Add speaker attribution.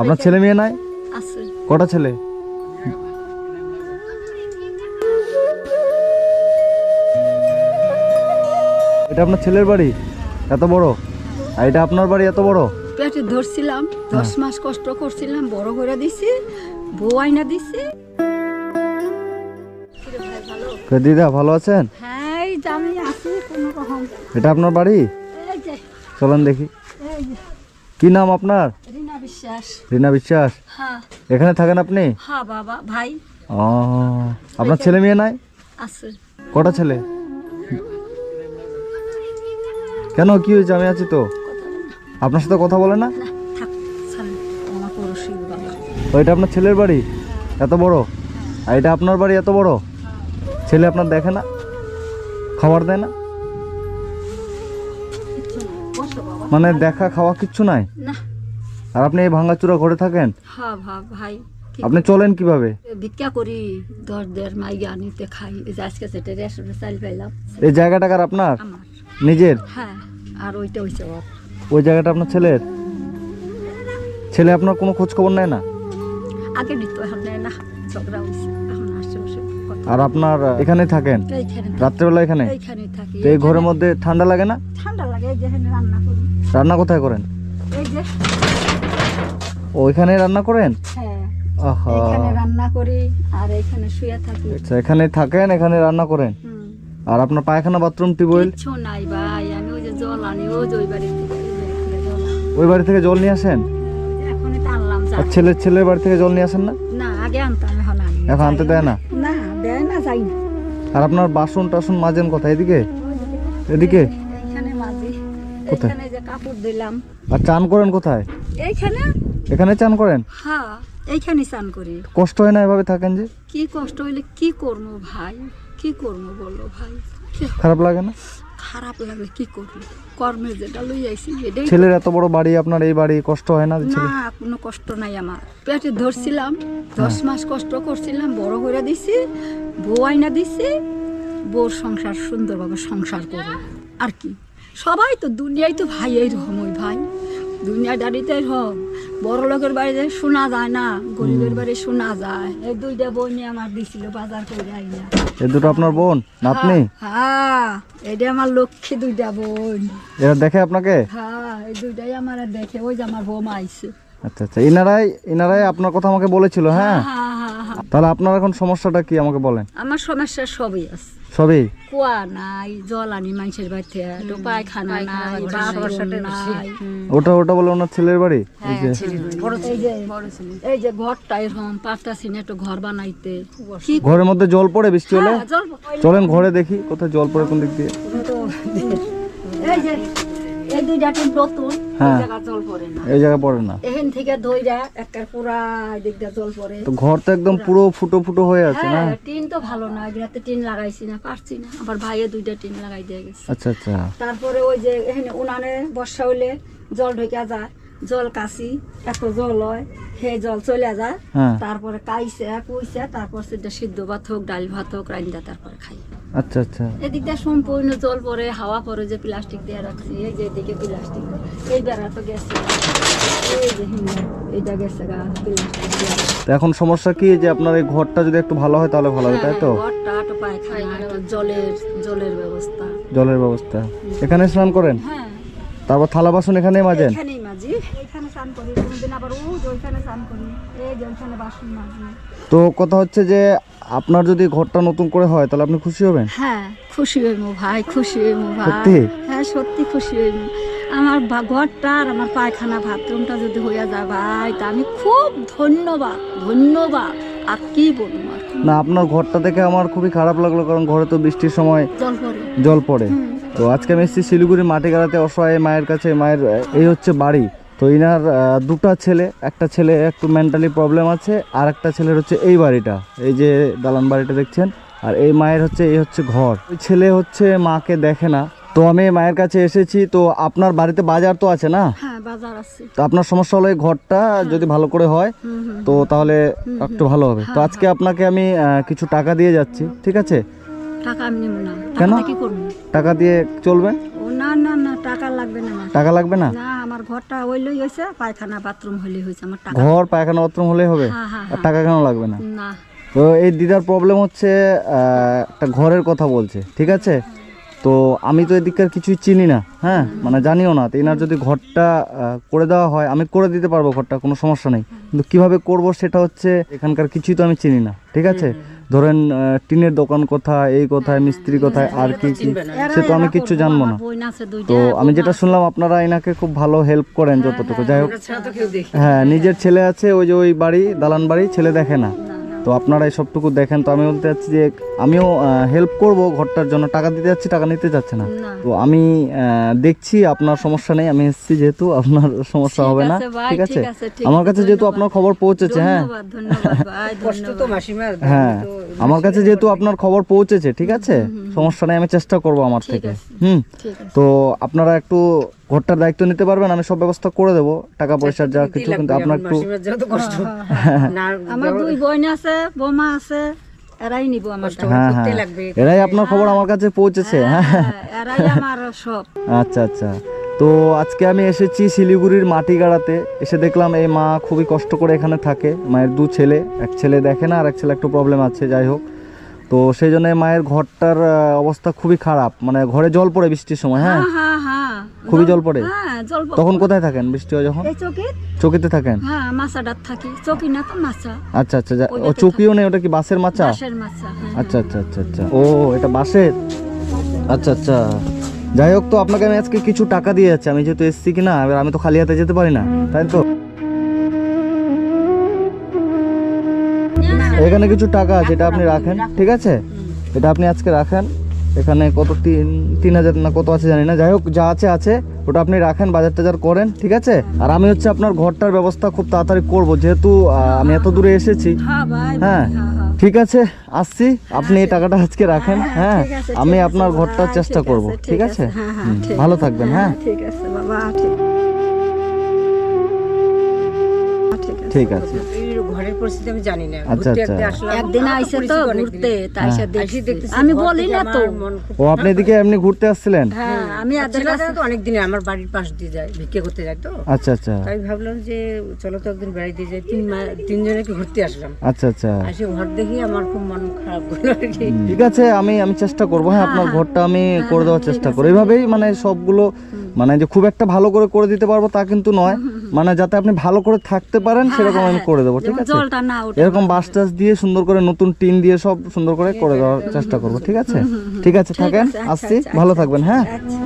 Speaker 1: আপনার ছেলে মেয়ে নাই?
Speaker 2: আছে।
Speaker 1: কটা ছেলে? এটা আপনার ছেলের বাড়ি? এত বড়? আর এটা আপনার বাড়ি এত বড়?
Speaker 2: পেটে ধরছিলাম দশ মাস কষ্ট করছিলাম বড় করে দিছি বউ আইনা দিছি। ভালো?
Speaker 1: দিদা ভালো আছেন?
Speaker 2: হ্যাঁ
Speaker 1: এটা আপনার বাড়ি? চলেন দেখি। কি নাম আপনার?
Speaker 2: বিশ্বাস।
Speaker 1: রীনা বিশ্বাস?
Speaker 2: হ্যাঁ।
Speaker 1: এখানে থাকেন আপনি?
Speaker 2: হ্যাঁ বাবা ভাই।
Speaker 1: ও আপনার ছেলে মেয়ে নাই?
Speaker 2: আছে।
Speaker 1: কটা ছেলে? কেন কি হয়েছে? আমি আছি তো। আপনার সাথে কথা বলে না?
Speaker 2: না থাক ছাড়েন। আমার পড়োশি বাবা।
Speaker 1: ও, এটা আপনার ছেলের বাড়ি? এত বড়? আর এটা আপনার বাড়ি এত বড়? ছেলে আপনার দেখে না? খাবার দেয় না? মানে দেখা খাওয়া কিচ্ছু নাই?
Speaker 2: না
Speaker 1: আর আপনি এই ভাঙাচুরা ঘরে থাকেন?
Speaker 2: হ্যাঁ ভা ভাই।
Speaker 1: আপনি চলেন কীভাবে?
Speaker 2: ভিক্ষা করি দশ দেড় মাইগা আনিতে খাই। এই যে আজকে সেটা রেস্টুরেন্টে চাল পাইলাম
Speaker 1: এই জায়গাটা কার আপনার?
Speaker 2: আমার।
Speaker 1: নিজের?
Speaker 2: হ্যাঁ আর ওইটা হয়েছে ওর।
Speaker 1: ওই জায়গাটা আপনার ছেলের? ছেলে আপনার কোনো খোঁজ খবর নেয় না?
Speaker 2: আগে নিত এখন নেয় না। ঝগড়া এখন আসছে
Speaker 1: আর আপনার এখানে থাকেন? রাত্রেবেলা এখানে? এই ঘরের মধ্যে ঠান্ডা লাগে না?
Speaker 2: ঠান্ডা লাগে রান্না করি।
Speaker 1: রান্না কোথায় করেন?
Speaker 2: এই যে
Speaker 1: ও এখানে রান্না করেন?
Speaker 2: হ্যাঁ। রান্না করি আর শুয়ে থাকি।
Speaker 1: আচ্ছা এখানে থাকেন এখানে রান্না করেন? আর আপনার পায়খানা বাথরুম টিউবওয়েল?
Speaker 2: কিচ্ছু নাই ভাই আমি ওই যে জল আনি ওই ওই বাড়ি থেকে এখানে জল
Speaker 1: ওই বাড়ি থেকে জল নিয়ে আসেন? আর ছেলের ছেলের বাড়ি থেকে জল নিয়ে আসেন না?
Speaker 2: না আগে আনতাম এখন আনি।
Speaker 1: এখন আনতে দেয় না?
Speaker 2: না দেয় না যাই
Speaker 1: আর আপনার বাসন টাসন মাজেন কোথায় এদিকে? এদিকে? কোথায়?
Speaker 2: যে কাপড় দিলাম।
Speaker 1: আর চান করেন কোথায়?
Speaker 2: এইখানে?
Speaker 1: এখানে চান করেন?
Speaker 2: হ্যাঁ এইখানে স্নান করি।
Speaker 1: কষ্ট হয় না এভাবে থাকেন যে?
Speaker 2: কি কষ্ট হইলে কি করব ভাই? কি করব বলো ভাই?
Speaker 1: খারাপ লাগে না?
Speaker 2: খারাপ লাগলে কি করব? কর্মে যেটা লই আইছি এটাই
Speaker 1: ছেলের এত বড় বাড়ি আপনার এই বাড়ি কষ্ট হয় না
Speaker 2: না কোনো কষ্ট নাই আমার। পেটে ধরছিলাম দশ মাস কষ্ট করছিলাম বড় করে দিছি বউ আইনা দিছি বউর সংসার সুন্দরভাবে সংসার করব। আর কি? সবাই তো দুনিয়ায় তো ভাই এইরকম ওই ভাই। দুনিয়া দাঁড়িতে এরকম বড় লোকের বাড়িতে শোনা যায় না গরিবের বাড়ি শোনা যায়। এই দুইটা বই নিয়ে আমার দিছিল বাজার করে আইনা।
Speaker 1: এই দুটো আপনার বোন নাতনি?
Speaker 2: হ্যাঁ এটা আমার লক্ষ্মী দুইটা বোন।
Speaker 1: এরা দেখে আপনাকে?
Speaker 2: হ্যাঁ এই দুইটাই আমার দেখে ওই যে আমার বৌমা আইছে।
Speaker 1: আচ্ছা আচ্ছা ইনারাই ইনারাই আপনার কথা আমাকে বলেছিল হ্যাঁ
Speaker 2: হ্যাঁ? হ্যাঁ হ্যাঁ
Speaker 1: তাহলে আপনার এখন সমস্যাটা কি আমাকে বলেন?
Speaker 2: আমার সমস্যা সবই আছে।
Speaker 1: সবই?
Speaker 2: কুয়া নাই জল আনি মানুষের বাড়িতে তো পায়খানা নাই নাই
Speaker 1: ওটা ওটা বলে ওনার ছেলের বাড়ি? এই যে।
Speaker 2: এই যে ঘরটা এরকম পারতাছি না একটু ঘর বানাইতে।
Speaker 1: ঘরের মধ্যে জল পড়ে বৃষ্টি হলে?
Speaker 2: হ্যাঁ, জল
Speaker 1: চলেন ঘরে দেখি কোথায় জল পড়ে কোন দিক দিয়ে।
Speaker 2: এই যে এই দুইটা নতুন
Speaker 1: হ্যাঁ।
Speaker 2: জল পড়ে না।
Speaker 1: এই জায়গায় পড়ে না।
Speaker 2: এখান থেকে ধইরা একটা পুরা জল পড়ে।
Speaker 1: তো ঘর তো একদম পুরো। ফুটো ফুটো হয়ে আছে না?
Speaker 2: হ্যাঁ টিন তো ভালো না এগুলাতে টিন লাগাইছি না পারছি না। আবার ভাইয়ে দুইটা টিন লাগাই দিয়ে গেছে।
Speaker 1: আচ্ছা আচ্ছা।
Speaker 2: তারপরে ওই যে এখানে উনানে বর্ষা হইলে জল ঢুকে যায়। জল কাশি এত জল হয় হে জল চলে যায়।
Speaker 1: হ্যাঁ।
Speaker 2: তারপরে কাইছে কুইছে তারপর সেটা সিদ্ধ ভাত হোক ডাল ভাত হোক রান্না তারপরে খাই।
Speaker 1: আচ্ছা আচ্ছা।
Speaker 2: এদিকটা সম্পূর্ণ জল পরে হাওয়া পরে যে প্লাস্টিক দিয়ে রাখছি এই যে এদিকে প্লাস্টিক। এই বেড়া তো গেছে। এই যে এইটা গেছে গা প্লাস্টিক
Speaker 1: তো এখন সমস্যা কি যে আপনার এই ঘরটা যদি একটু ভালো হয় তাহলে ভালো হয় তাই তো?
Speaker 2: হ্যাঁ, ঘরটা একটু পায়খানা জলের জলের ব্যবস্থা।
Speaker 1: জলের ব্যবস্থা। এখানে স্নান করেন?
Speaker 2: হ্যাঁ।
Speaker 1: তারপর থালা বাসন এখানে মাজেন?
Speaker 2: এখানেই মাঝি এখানে স্নান করি কোনোদিন আবার ও যে ওইখানে স্নান করি এই যে ওইখানে বাসন মাজি।
Speaker 1: তো কথা হচ্ছে যে আপনার যদি ঘরটা নতুন করে হয় তাহলে আপনি খুশি হবেন?
Speaker 2: হ্যাঁ খুশি হইমু ভাই খুশি হইমু ভাই।
Speaker 1: সত্যি?
Speaker 2: হ্যাঁ সত্যি খুশি হইমু আমার বা- ঘরটা আর আমার পায়খানা বাথরুমটা যদি হইয়া যায় ভাই তা আমি খুব ধন্যবাদ ধন্যবাদ। আর কি বলব আর?
Speaker 1: না আপনার ঘরটা দেখে আমার খুবই খারাপ লাগল কারণ ঘরে তো বৃষ্টির সময়
Speaker 2: জল পরে
Speaker 1: জল পড়ে।
Speaker 2: হুম।
Speaker 1: তো আজকে আমি এসেছি শিলিগুড়ি মাটি গাড়াতে অসহায় মায়ের কাছে। মায়ের এই হচ্ছে বাড়ি। তো ইনার দুটা ছেলে একটা ছেলে একটু মেন্টালি প্রবলেম আছে আর একটা ছেলের হচ্ছে এই বাড়িটা। এই যে দালান বাড়িটা দেখছেন আর এই মায়ের হচ্ছে এই হচ্ছে ঘর। ওই ছেলে হচ্ছে মাকে দেখে না। তো আমি মায়ের কাছে এসেছি তো আপনার বাড়িতে বাজার তো আছে না?
Speaker 2: হ্যাঁ
Speaker 1: তো আপনার সমস্যা হলো এই ঘরটা যদি ভালো করে হয় তো তাহলে একটু ভালো হবে। তো আজকে আপনাকে আমি কিছু টাকা দিয়ে যাচ্ছি ঠিক আছে?
Speaker 2: টাকা আমি নেব না।
Speaker 1: কেন?
Speaker 2: টাকাটা কি করব?
Speaker 1: টাকা দিয়ে চলবেন
Speaker 2: ও না না না টাকা লাগবে লাগবে না আমার।
Speaker 1: টাকা লাগবে না?
Speaker 2: না আমার ঘরটা ওইলই হয়েছে পায়খানা বাথরুম হলেই হয়েছে আমার টাকা।
Speaker 1: ঘর পায়খানা বাথরুম হলেই হবে?
Speaker 2: হ্যাঁ হ্যাঁ
Speaker 1: আর টাকা কেন লাগবে না?
Speaker 2: না।
Speaker 1: তো এই দিদার প্রবলেম হচ্ছে আহ, একটা ঘরের কথা বলছে ঠিক আছে? তো আমি তো এদিককার কিছুই চিনি না হ্যাঁ? মানে জানিও না তো এনার যদি ঘরটা করে দেওয়া হয় আমি করে দিতে পারব ঘরটা কোনো সমস্যা নেই। কিন্তু কীভাবে করব সেটা হচ্ছে এখানকার কিছুই তো আমি চিনি না ঠিক আছে? ধরেন টিনের দোকান কোথায় এই কোথায় মিস্ত্রি কোথায় আর কি কি সে তো আমি কিচ্ছু জানব না। তো আমি যেটা শুনলাম আপনারা এনাকে খুব ভালো হেল্প করেন যতটুকু। যাই হোক হ্যাঁ নিজের ছেলে আছে ওই যে ওই বাড়ি দালান বাড়ি ছেলে দেখে না। তো আপনারা এই সবটুকু দেখেন। তো আমি বলতে চাচ্ছি যে আমিও হেল্প করব ঘরটার জন্য। টাকা দিতে যাচ্ছি টাকা নিতে যাচ্ছে না। তো আমি দেখছি আপনার সমস্যা নেই আমি এসেছি যেহেতু আপনার সমস্যা হবে না। ঠিক আছে? আমার কাছে যেহেতু আপনার খবর পৌঁছেছে হ্যাঁ। হ্যাঁ। আমার কাছে যেহেতু আপনার খবর পৌঁছেছে ঠিক আছে? সমস্যা নেই আমি চেষ্টা করব আমার থেকে। হুম। তো আপনারা একটু ঘরটার দায়িত্ব নিতে পারবেন আমি সব ব্যবস্থা করে দেবো। টাকা পয়সার যা কিছু কিন্তু আপনার একটু
Speaker 3: যত কষ্ট। না
Speaker 2: আমার দুই বোন আছে বৌমা আছে এরাই নিব আমার।
Speaker 1: হ্যাঁ হ্যাঁ।
Speaker 3: লাগবে।
Speaker 1: এরাই আপনার খবর আমার কাছে পৌঁছেছে হ্যাঁ
Speaker 2: হ্যাঁ, এরাই আমার সব।
Speaker 1: আচ্ছা আচ্ছা। তো আজকে আমি এসেছি শিলিগুড়ির মাটিগাড়াতে। এসে দেখলাম এই মা খুবই কষ্ট করে এখানে থাকে। মায়ের দু ছেলে এক ছেলে দেখে না আর এক ছেলে একটু প্রবলেম আছে যাই হোক। তো সেই জন্য মায়ের ঘরটার অবস্থা খুবই খারাপ। মানে ঘরে জল পড়ে বৃষ্টির সময় হ্যাঁ?
Speaker 2: হ্যাঁ হ্যাঁ হ্যাঁ।
Speaker 1: খুবই জল পড়ে?
Speaker 2: হ্যাঁ জল প-
Speaker 1: তখন কোথায় থাকেন বৃষ্টি হয় যখন?
Speaker 2: এই চকি
Speaker 1: চকিতে থাকেন?
Speaker 2: হ্যাঁ মাছাডার থাকি। চকি না তো মাছা।
Speaker 1: আচ্ছা আচ্ছা যা- ও
Speaker 2: ওইটাতে
Speaker 1: চকিও নেই ওটা কি বাসের মাচা
Speaker 2: বাঁশের মাছা হ্যাঁ।
Speaker 1: আচ্ছা আচ্ছা আচ্ছা আচ্ছা। ও এটা বাসের আচ্ছা আচ্ছা। যাই হোক তো আপনাকে আমি আজকে কিছু টাকা দিয়ে যাচ্ছি। আমি যেহেতু এসছি কিনা এবার আমি তো খালি হাতে যেতে পারি না তাই তো? এখানে কিছু টাকা আছে এটা আপনি রাখেন। ঠিক আছে? এটা আপনি আজকে রাখেন। এখানে কত তিন তিন হাজার না কত আছে জানি না। যাই হোক যা আছে আছে। ওটা আপনি রাখেন বাজার টাজার করেন ঠিক আছে? আর আমি হচ্ছে আপনার ঘরটার ব্যবস্থা খুব তাড়াতাড়ি করব যেহেতু আমি এত দূরে এসেছি।
Speaker 2: হ্যাঁ
Speaker 1: হ্যাঁ
Speaker 2: হ্যাঁ হ্যাঁ।
Speaker 1: ঠিক আছে আসছি। আপনি এই টাকাটা আজকে রাখেন হ্যাঁ আমি আপনার ঘরটার চেষ্টা করব ঠিক আছে। ভালো থাকবেন হ্যাঁ
Speaker 2: ঠিক আছে বাবা ঠিক। ঠিক আছে।
Speaker 3: ঘরের পরিস্থিতি আমি জানি না।
Speaker 1: আচ্ছা, আচ্ছা।
Speaker 3: একদিন
Speaker 2: আইসে তো ঘুরতে তাই
Speaker 3: দেখতেছি
Speaker 2: আমি বলি না তো।
Speaker 3: আমার খুব
Speaker 1: ও আপনি এদিকে এমনি ঘুরতে আসছিলেন?
Speaker 2: হ্যাঁ আমি এদের কাছে
Speaker 3: তো অনেক দিন আমার বাড়ির পাশ দিয়ে যায় ভিক্ষে করতে যায় তো।
Speaker 1: আচ্ছা আচ্ছা।
Speaker 3: তাই ভাবলাম যে চলো তো একদিন বেড়াইতে যাই। তিন তিনজনে কি ঘুরতে আসলাম।
Speaker 1: আচ্ছা আচ্ছা।
Speaker 3: আসে ঘর দেখি আমার খুব মন খারাপ
Speaker 1: ঠিক আছে আমি আমি চেষ্টা করব হ্যাঁ আপনার ঘরটা আমি করে দেওয়ার চেষ্টা করব। এইভাবেই মানে সবগুলো মানে যে খুব একটা ভালো করে করে দিতে পারব তা কিন্তু নয়। মানে যাতে আপনি ভালো করে থাকতে পারেন সেরকম আমি করে দেবো ঠিক আছে? এরকম বাস টাস দিয়ে সুন্দর করে নতুন টিন দিয়ে সব সুন্দর করে করে দেওয়ার চেষ্টা করব ঠিক আছে? ঠিক আছে থাকেন?
Speaker 2: আচ্ছা,
Speaker 1: আসছি
Speaker 2: আচ্ছা,
Speaker 1: ভালো থাকবেন হ্যাঁ?
Speaker 2: আচ্ছা।